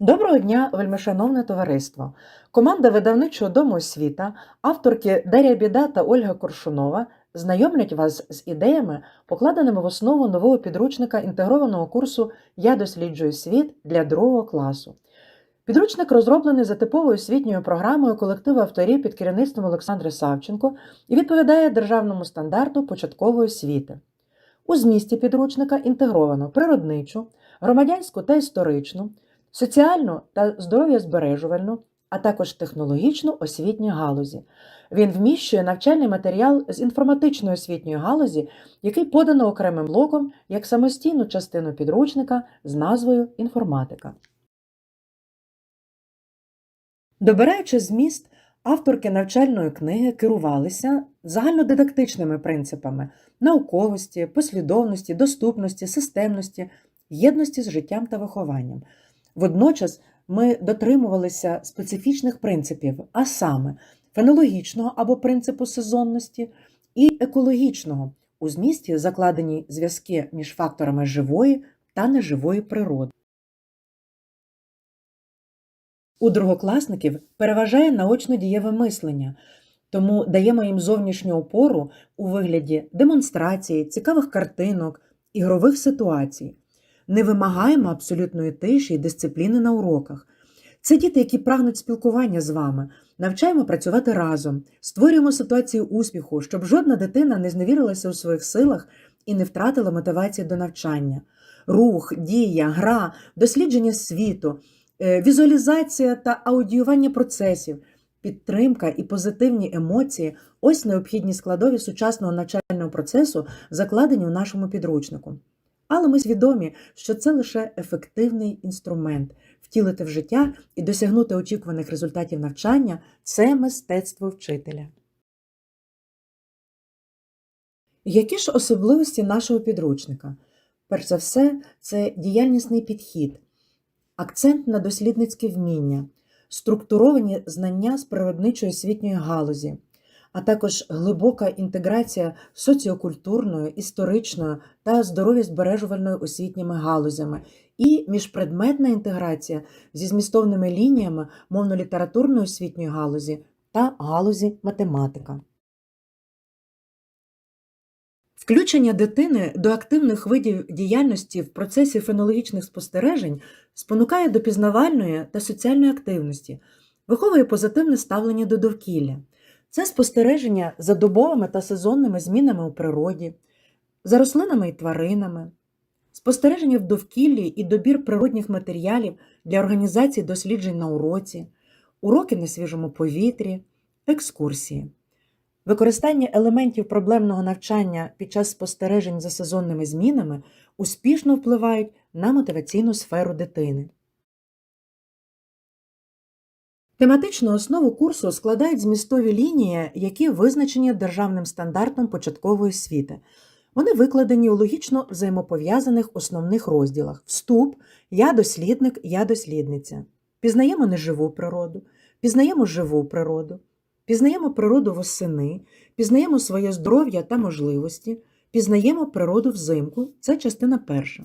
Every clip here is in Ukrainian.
Доброго дня, вельмишановне товариство! Команда видавничого дому освіта, авторки Дар'я Біда та Ольга Коршунова знайомлять вас з ідеями, покладеними в основу нового підручника інтегрованого курсу Я досліджую світ для другого класу. Підручник розроблений за типовою освітньою програмою колективу авторів під керівництвом Олександри Савченко і відповідає державному стандарту початкової освіти. У змісті підручника інтегровано природничу, громадянську та історичну, соціальну та здоров'язбережувальну, а також технологічну освітні галузі. Він вміщує навчальний матеріал з інформатичної освітньої галузі, який подано окремим блоком як самостійну частину підручника з назвою Інформатика. Добираючи зміст, авторки навчальної книги керувалися загальнодидактичними принципами науковості, послідовності, доступності, системності, єдності з життям та вихованням. Водночас ми дотримувалися специфічних принципів, а саме фенологічного або принципу сезонності і екологічного у змісті закладені зв'язки між факторами живої та неживої природи. У другокласників переважає наочно дієве мислення, тому даємо їм зовнішню опору у вигляді демонстрації, цікавих картинок, ігрових ситуацій. Не вимагаємо абсолютної тиші і дисципліни на уроках. Це діти, які прагнуть спілкування з вами, навчаємо працювати разом, створюємо ситуацію успіху, щоб жодна дитина не зневірилася у своїх силах і не втратила мотивації до навчання. Рух, дія, гра, дослідження світу, е, візуалізація та аудіювання процесів, підтримка і позитивні емоції ось необхідні складові сучасного навчального процесу, закладені у нашому підручнику. Але ми свідомі, що це лише ефективний інструмент. Втілити в життя і досягнути очікуваних результатів навчання це мистецтво вчителя. Які ж особливості нашого підручника? Перш за все, це діяльнісний підхід, акцент на дослідницьке вміння, структуровані знання з природничої освітньої галузі, а також глибока інтеграція соціокультурною, історичною та здоров'язбережувальною освітніми галузями і міжпредметна інтеграція зі змістовними лініями мовно-літературної освітньої галузі та галузі математика. Включення дитини до активних видів діяльності в процесі фенологічних спостережень спонукає до пізнавальної та соціальної активності, виховує позитивне ставлення до довкілля. Це спостереження за добовими та сезонними змінами у природі, за рослинами і тваринами, спостереження в довкіллі і добір природних матеріалів для організації досліджень на уроці, уроки на свіжому повітрі, екскурсії. Використання елементів проблемного навчання під час спостережень за сезонними змінами успішно впливають на мотиваційну сферу дитини. Тематичну основу курсу складають змістові лінії, які визначені державним стандартом початкової освіти. Вони викладені у логічно взаємопов'язаних основних розділах: вступ, я дослідник, я дослідниця. Пізнаємо неживу природу, пізнаємо живу природу, пізнаємо природу восени, пізнаємо своє здоров'я та можливості, пізнаємо природу взимку це частина перша.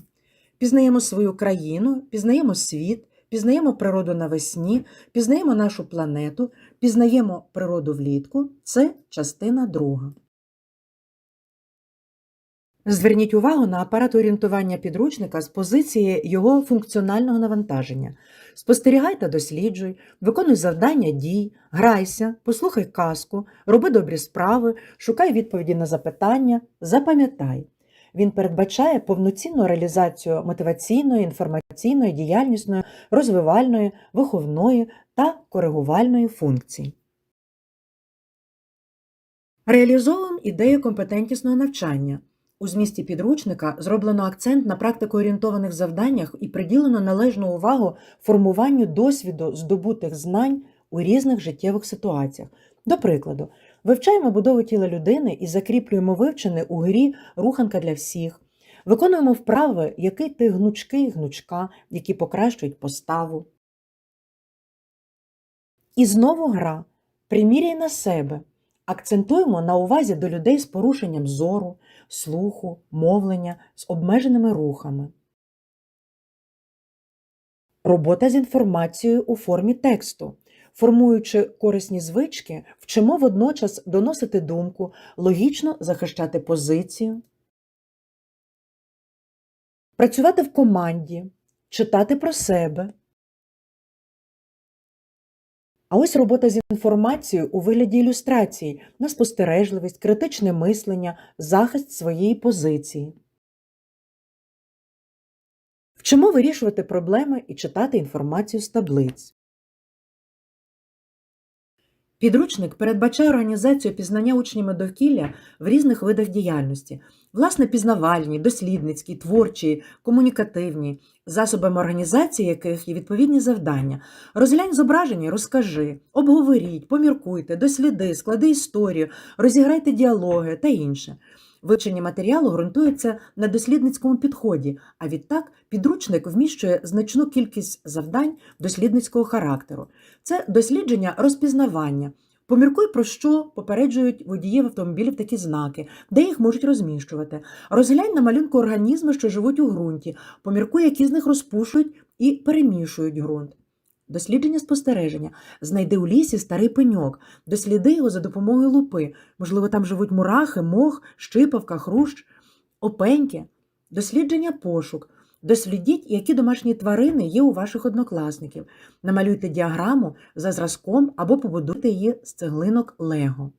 Пізнаємо свою країну, пізнаємо світ, пізнаємо природу навесні, пізнаємо нашу планету, пізнаємо природу влітку це частина друга. Зверніть увагу на апарат орієнтування підручника з позиції його функціонального навантаження. Спостерігай та досліджуй, виконуй завдання дій, грайся, послухай казку, роби добрі справи, шукай відповіді на запитання, запам'ятай. Він передбачає повноцінну реалізацію мотиваційної, інформаційної, діяльнісної, розвивальної, виховної та коригувальної функцій. Реалізовуємо ідею компетентнісного навчання. У змісті підручника зроблено акцент на практикоорієнтованих завданнях і приділено належну увагу формуванню досвіду здобутих знань у різних життєвих ситуаціях. До прикладу, вивчаємо будову тіла людини і закріплюємо вивчене у грі руханка для всіх, виконуємо вправи, який ти гнучки і гнучка, які покращують поставу. І знову гра. Приміряй на себе. Акцентуємо на увазі до людей з порушенням зору, слуху, мовлення, з обмеженими рухами. Робота з інформацією у формі тексту. Формуючи корисні звички, вчимо водночас доносити думку, логічно захищати позицію, працювати в команді, читати про себе. А ось робота з інформацією у вигляді ілюстрації на спостережливість, критичне мислення, захист своєї позиції. Вчимо вирішувати проблеми і читати інформацію з таблиць. Підручник передбачає організацію пізнання учнями довкілля в різних видах діяльності, власне, пізнавальні, дослідницькі, творчі, комунікативні, засобами організації яких є відповідні завдання. Розглянь зображення, розкажи, обговоріть, поміркуйте, досліди, склади історію, розіграйте діалоги та інше. Вивчення матеріалу ґрунтується на дослідницькому підході, а відтак підручник вміщує значну кількість завдань дослідницького характеру. Це дослідження розпізнавання. Поміркуй, про що попереджують водіїв автомобілів такі знаки, де їх можуть розміщувати. Розглянь на малюнку організми, що живуть у ґрунті, поміркуй, які з них розпушують і перемішують ґрунт. Дослідження спостереження. Знайди у лісі старий пеньок, досліди його за допомогою лупи. Можливо, там живуть мурахи, мох, щипавка, хрущ, опеньки. Дослідження пошук. Дослідіть, які домашні тварини є у ваших однокласників. Намалюйте діаграму за зразком або побудуйте її з цеглинок Лего.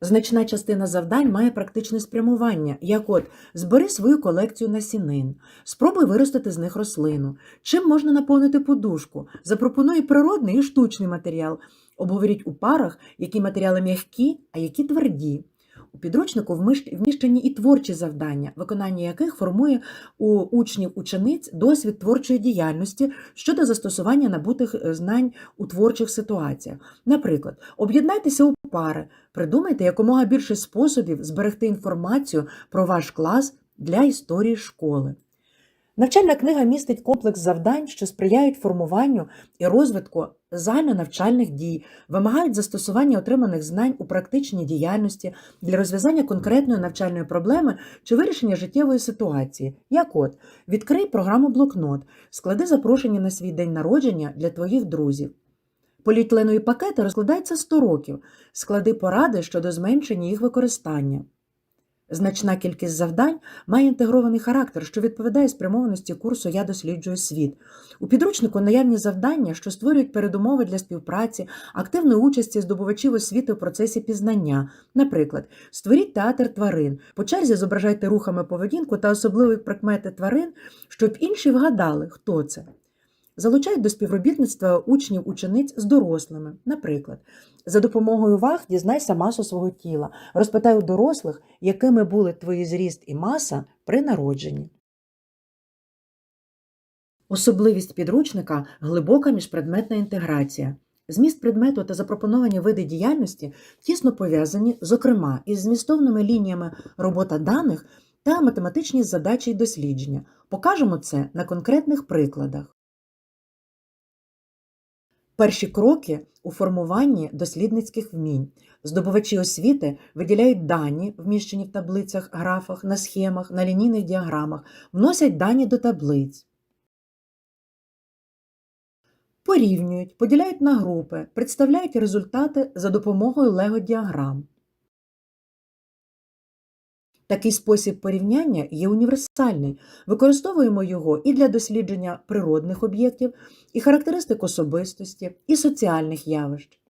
Значна частина завдань має практичне спрямування, як от збери свою колекцію насінин, спробуй виростити з них рослину, чим можна наповнити подушку, запропонуй природний і штучний матеріал, обговоріть у парах, які матеріали м'які, а які тверді. У підручнику вміщ- вміщені і творчі завдання, виконання яких формує у учнів учениць досвід творчої діяльності щодо застосування набутих е, знань у творчих ситуаціях. Наприклад, об'єднайтеся у пари, придумайте якомога більше способів зберегти інформацію про ваш клас для історії школи. Навчальна книга містить комплекс завдань, що сприяють формуванню і розвитку загальнонавчальних дій, вимагають застосування отриманих знань у практичній діяльності для розв'язання конкретної навчальної проблеми чи вирішення життєвої ситуації. Як от, відкрий програму блокнот, склади запрошення на свій день народження для твоїх друзів. Поліетиленові пакети розкладаються 100 років, склади поради щодо зменшення їх використання. Значна кількість завдань має інтегрований характер, що відповідає спрямованості курсу Я досліджую світ. У підручнику наявні завдання, що створюють передумови для співпраці, активної участі здобувачів освіти в процесі пізнання. Наприклад, створіть театр тварин, по черзі зображайте рухами поведінку та особливі прикмети тварин, щоб інші вгадали, хто це. Залучають до співробітництва учнів учениць з дорослими. Наприклад, за допомогою ваг дізнайся масу свого тіла, розпитай у дорослих, якими були твої зріст і маса при народженні. Особливість підручника глибока міжпредметна інтеграція. Зміст предмету та запропоновані види діяльності тісно пов'язані, зокрема, із змістовними лініями робота даних та математичні задачі й дослідження. Покажемо це на конкретних прикладах. Перші кроки у формуванні дослідницьких вмінь. Здобувачі освіти виділяють дані, вміщені в таблицях, графах, на схемах, на лінійних діаграмах, вносять дані до таблиць. Порівнюють, поділяють на групи, представляють результати за допомогою лего-діаграм. Такий спосіб порівняння є універсальний. Використовуємо його і для дослідження природних об'єктів, і характеристик особистості, і соціальних явищ.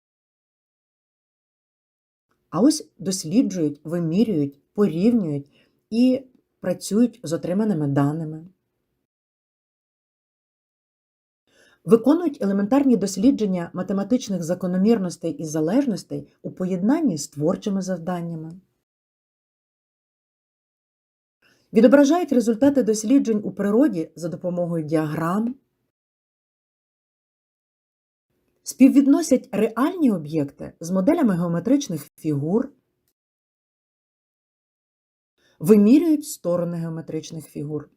А ось досліджують, вимірюють, порівнюють і працюють з отриманими даними. Виконують елементарні дослідження математичних закономірностей і залежностей у поєднанні з творчими завданнями. Відображають результати досліджень у природі за допомогою діаграм, співвідносять реальні об'єкти з моделями геометричних фігур, вимірюють сторони геометричних фігур.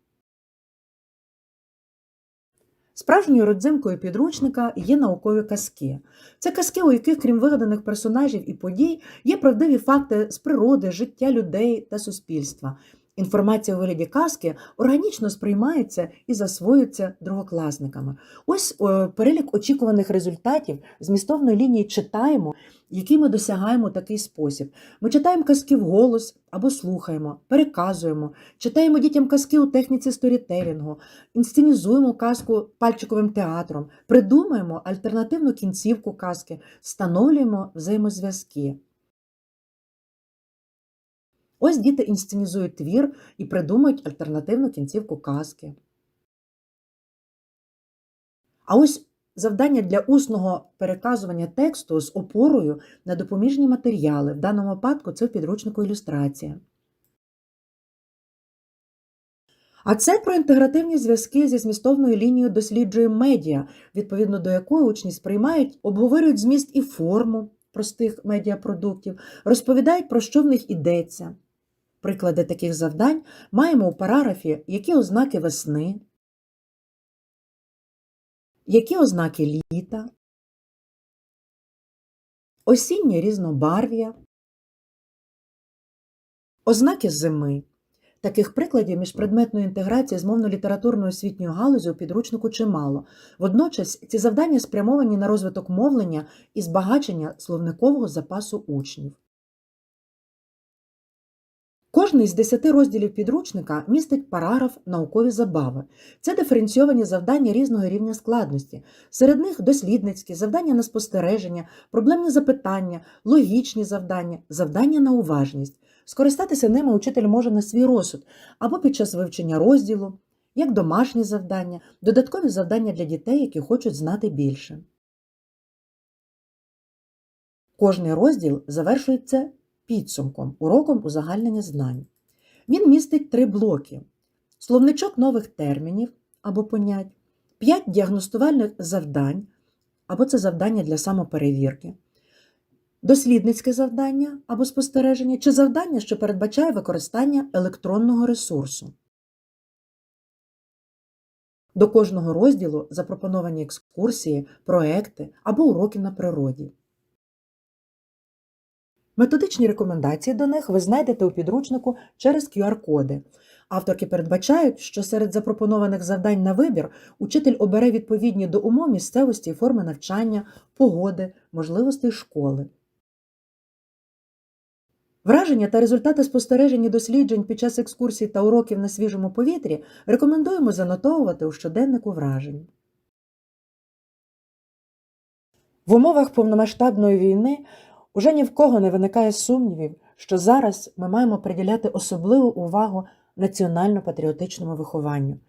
Справжньою родзинкою підручника є наукові казки. Це казки, у яких, крім вигаданих персонажів і подій, є правдиві факти з природи, життя людей та суспільства. Інформація у вигляді казки органічно сприймається і засвоюється другокласниками. Ось е, перелік очікуваних результатів змістовної лінії читаємо, який ми досягаємо такий спосіб. Ми читаємо казки вголос або слухаємо, переказуємо, читаємо дітям казки у техніці сторітелінгу, інсценізуємо казку пальчиковим театром, придумаємо альтернативну кінцівку казки, встановлюємо взаємозв'язки. Ось діти інсценізують твір і придумують альтернативну кінцівку казки. А ось завдання для усного переказування тексту з опорою на допоміжні матеріали. В даному випадку це в підручнику ілюстрація. А це про інтегративні зв'язки зі змістовною лінією досліджує медіа, відповідно до якої учні сприймають, обговорюють зміст і форму простих медіапродуктів, розповідають, про що в них йдеться. Приклади таких завдань маємо у параграфі, які ознаки весни, які ознаки літа, осіннє різнобарв'я, ознаки зими. Таких прикладів міжпредметної інтеграції з мовно-літературною освітньою галузю у підручнику чимало. Водночас ці завдання спрямовані на розвиток мовлення і збагачення словникового запасу учнів. Кожний з десяти розділів підручника містить параграф наукові забави. Це диференційовані завдання різного рівня складності. Серед них дослідницькі, завдання на спостереження, проблемні запитання, логічні завдання, завдання на уважність. Скористатися ними учитель може на свій розсуд або під час вивчення розділу, як домашні завдання, додаткові завдання для дітей, які хочуть знати більше. Кожний розділ завершується підсумком, уроком узагальнення знань. Він містить три блоки: словничок нових термінів або понять, п'ять діагностувальних завдань, або це завдання для самоперевірки, дослідницьке завдання або спостереження, чи завдання, що передбачає використання електронного ресурсу. До кожного розділу запропоновані екскурсії, проекти або уроки на природі. Методичні рекомендації до них ви знайдете у підручнику через QR-коди. Авторки передбачають, що серед запропонованих завдань на вибір учитель обере відповідні до умов місцевості і форми навчання, погоди, можливостей школи. Враження та результати спостережень досліджень під час екскурсій та уроків на свіжому повітрі рекомендуємо занотовувати у щоденнику вражень. В умовах повномасштабної війни Уже ні в кого не виникає сумнівів, що зараз ми маємо приділяти особливу увагу національно-патріотичному вихованню.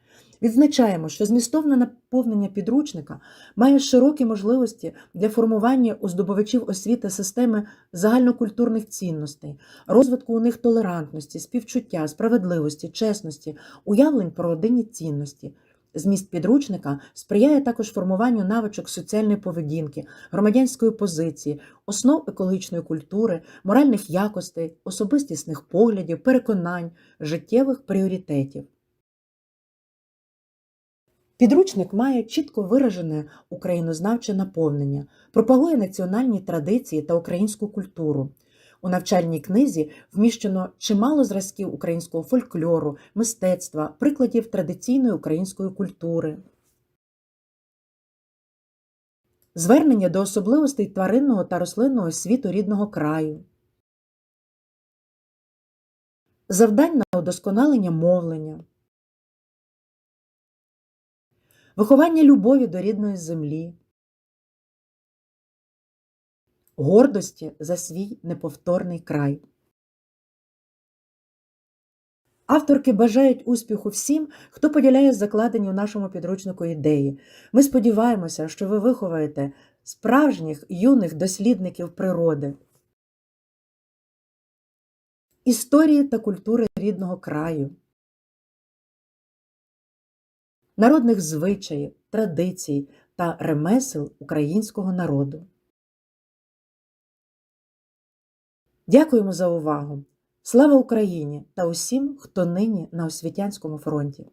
Відзначаємо, що змістовне наповнення підручника має широкі можливості для формування у здобувачів освіти системи загальнокультурних цінностей, розвитку у них толерантності, співчуття, справедливості, чесності, уявлень про родинні цінності. Зміст підручника сприяє також формуванню навичок соціальної поведінки, громадянської позиції, основ екологічної культури, моральних якостей, особистісних поглядів, переконань, життєвих пріоритетів. Підручник має чітко виражене українознавче наповнення, пропагує національні традиції та українську культуру. У навчальній книзі вміщено чимало зразків українського фольклору, мистецтва, прикладів традиційної української культури. Звернення до особливостей тваринного та рослинного світу рідного краю. Завдань на удосконалення мовлення. Виховання любові до рідної землі гордості за свій неповторний край. Авторки бажають успіху всім, хто поділяє закладені у нашому підручнику ідеї. Ми сподіваємося, що ви виховаєте справжніх юних дослідників природи, історії та культури рідного краю, народних звичаїв, традицій та ремесел українського народу. Дякуємо за увагу! Слава Україні та усім, хто нині на освітянському фронті!